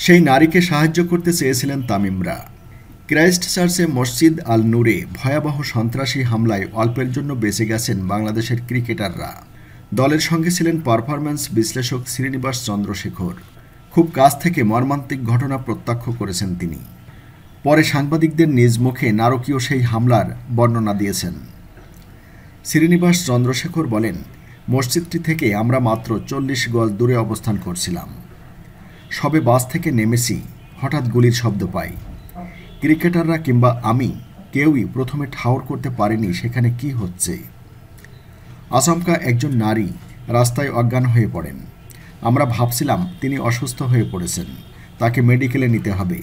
সেই নারীকে সাহায্য করতে চেয়েছিলেন তামিমরা। ক্রাইস্ট চার্চে মসজিদ আল নূরে ভয়াবহ সন্ত্রাসী হামলায় অল্পের জন্য বেঁচে গেছেন বাংলাদেশের ক্রিকেটাররা। দলের সঙ্গে ছিলেন পারফরম্যান্স বিশ্লেষক শ্রীনিবাস চন্দ্রশেখর। খুব কাছ থেকে মর্মান্তিক ঘটনা প্রত্যক্ষ করেছেন তিনি। পরে সাংবাদিকদের নিজ মুখে নারকীয় সেই হামলার বর্ণনা দিয়েছেন। শ্রীনিবাস চন্দ্রশেখর বলেন, মসজিদটি থেকে আমরা মাত্র চল্লিশ গজ দূরে অবস্থান করছিলাম। সবে বাস থেকে নেমেছি, হঠাৎ গুলির শব্দ পাই। ক্রিকেটাররা কিংবা আমি কেউই প্রথমে ঠাউর করতে পারিনি সেখানে কি হচ্ছে। আচমকা একজন নারী রাস্তায় অজ্ঞান হয়ে পড়েন। আমরা ভাবছিলাম তিনি অসুস্থ হয়ে পড়েছেন, তাকে মেডিকেলে নিতে হবে।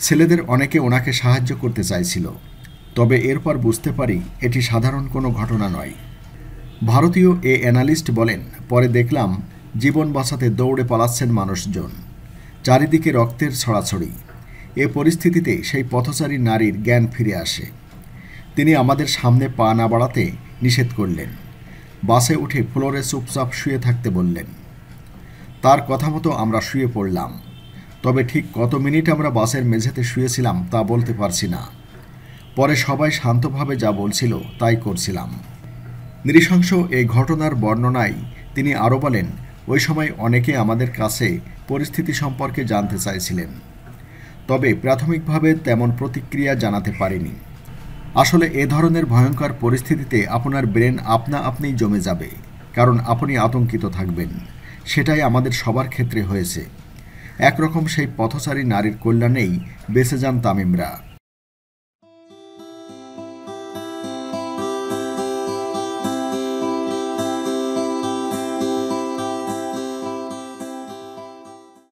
ছেলেদের অনেকে ওনাকে সাহায্য করতে চাইছিল, তবে এরপর বুঝতে পারি এটি সাধারণ কোনো ঘটনা নয়। ভারতীয় এ অ্যানালিস্ট বলেন, পরে দেখলাম জীবন বাঁচাতে দৌড়ে পালাচ্ছেন মানুষজন। চারিদিকে রক্তের ছড়াছড়ি। এ পরিস্থিতিতে সেই পথচারী নারীর জ্ঞান ফিরে আসে। তিনি আমাদের সামনে পা না বাড়াতে নিষেধ করলেন। বাসে উঠে ফ্লোরে চুপচাপ শুয়ে থাকতে বললেন, তার কথা মতো আমরা শুয়ে পড়লাম। তবে ঠিক কত মিনিট আমরা বাসের মেঝেতে শুয়েছিলাম তা বলতে পারছি না। পরে সবাই শান্তভাবে যা বলছিল তাই করছিলাম। নৃশংস এই ঘটনার বর্ণনায় তিনি আরও বলেন ওই সময় অনেকে আমাদের কাছে পরিস্থিতি সম্পর্কে জানতে চাইছিলেন। তবে প্রাথমিকভাবে তেমন প্রতিক্রিয়া জানাতে পারেনি। আসলে এ ধরনের ভয়ঙ্কর পরিস্থিতিতে আপনার ব্রেন আপনা আপনিই জমে যাবে, কারণ আপনি আতঙ্কিত থাকবেন। সেটাই আমাদের সবার ক্ষেত্রে হয়েছে। একরকম সেই পথচারী নারীর কল্যাণেই বেঁচে যান তামিমরা।